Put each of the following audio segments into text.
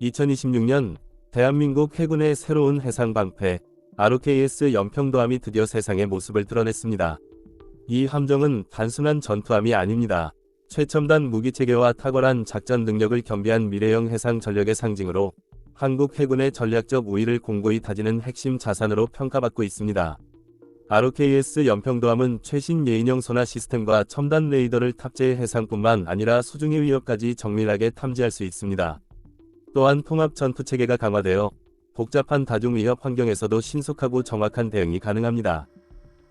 2026년 대한민국 해군의 새로운 해상 방패 ROKS 연평도함이 드디어 세상의 모습을 드러냈습니다. 이 함정은 단순한 전투함이 아닙니다. 최첨단 무기 체계와 탁월한 작전 능력을 겸비한 미래형 해상 전력의 상징으로 한국 해군의 전략적 우위를 공고히 다지는 핵심 자산으로 평가받고 있습니다. ROKS 연평도함은 최신 예인형 소나 시스템과 첨단 레이더를 탑재해 해상뿐만 아니라 수중의 위협까지 정밀하게 탐지할 수 있습니다. 또한 통합 전투 체계가 강화되어 복잡한 다중 위협 환경에서도 신속하고 정확한 대응이 가능합니다.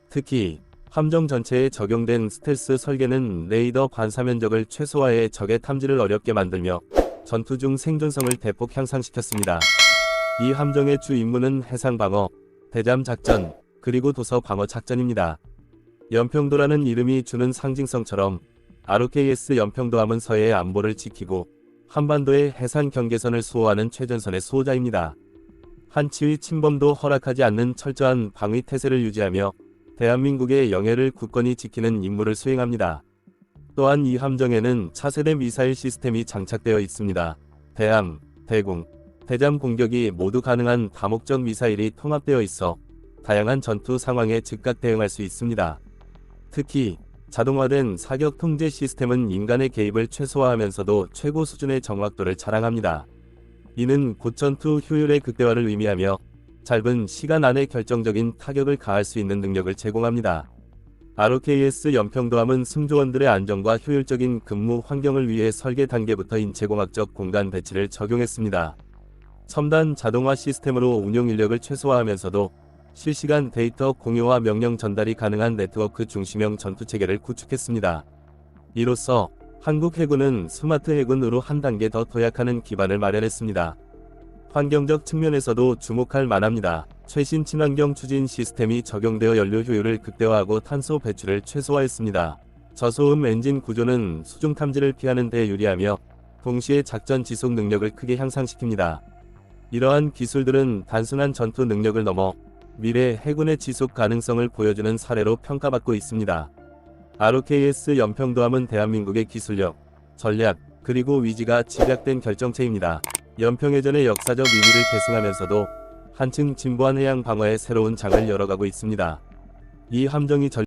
특히 함정 전체에 적용된 스텔스 설계는 레이더 반사 면적을 최소화해 적의 탐지를 어렵게 만들며 전투 중 생존성을 대폭 향상시켰습니다. 이 함정의 주 임무는 해상 방어, 대잠 작전, 그리고 도서 방어 작전입니다. 연평도라는 이름이 주는 상징성처럼 ROKS 연평도 함은 서해의 안보를 지키고 한반도의 해상 경계선을 수호하는 최전선의 수호자입니다. 한치의 침범도 허락하지 않는 철저한 방위 태세를 유지하며 대한민국의 영해를 굳건히 지키는 임무를 수행합니다. 또한 이 함정에는 차세대 미사일 시스템이 장착되어 있습니다. 대함, 대공, 대잠 공격이 모두 가능한 다목적 미사일이 통합되어 있어 다양한 전투 상황에 즉각 대응할 수 있습니다. 특히 자동화된 사격 통제 시스템은 인간의 개입을 최소화하면서도 최고 수준의 정확도를 자랑합니다. 이는 곧전투 효율의 극대화를 의미하며 짧은 시간 안에 결정적인 타격을 가할 수 있는 능력을 제공합니다. ROKS 연평도함은 승조원들의 안정과 효율적인 근무 환경을 위해 설계 단계부터 인체공학적 공간 배치를 적용했습니다. 첨단 자동화 시스템으로 운용 인력을 최소화하면서도 실시간 데이터 공유와 명령 전달이 가능한 네트워크 중심형 전투 체계를 구축했습니다. 이로써 한국 해군은 스마트 해군으로 한 단계 더 도약하는 기반을 마련했습니다. 환경적 측면에서도 주목할 만합니다. 최신 친환경 추진 시스템이 적용되어 연료 효율을 극대화하고 탄소 배출을 최소화했습니다. 저소음 엔진 구조는 수중 탐지를 피하는 데 유리하며 동시에 작전 지속 능력을 크게 향상시킵니다. 이러한 기술들은 단순한 전투 능력을 넘어 미래 해군의 지속 가능성을 보여주는 사례로 평가받고 있습니다. ROKS 연평도함은 대한민국의 기술력, 전략, 그리고 위지가 집약된 결정체입니다. 연평해전의 역사적 의미를 계승하면서도 한층 진보한 해양 방어의 새로운 장을 열어가고 있습니다. 이 함정이 전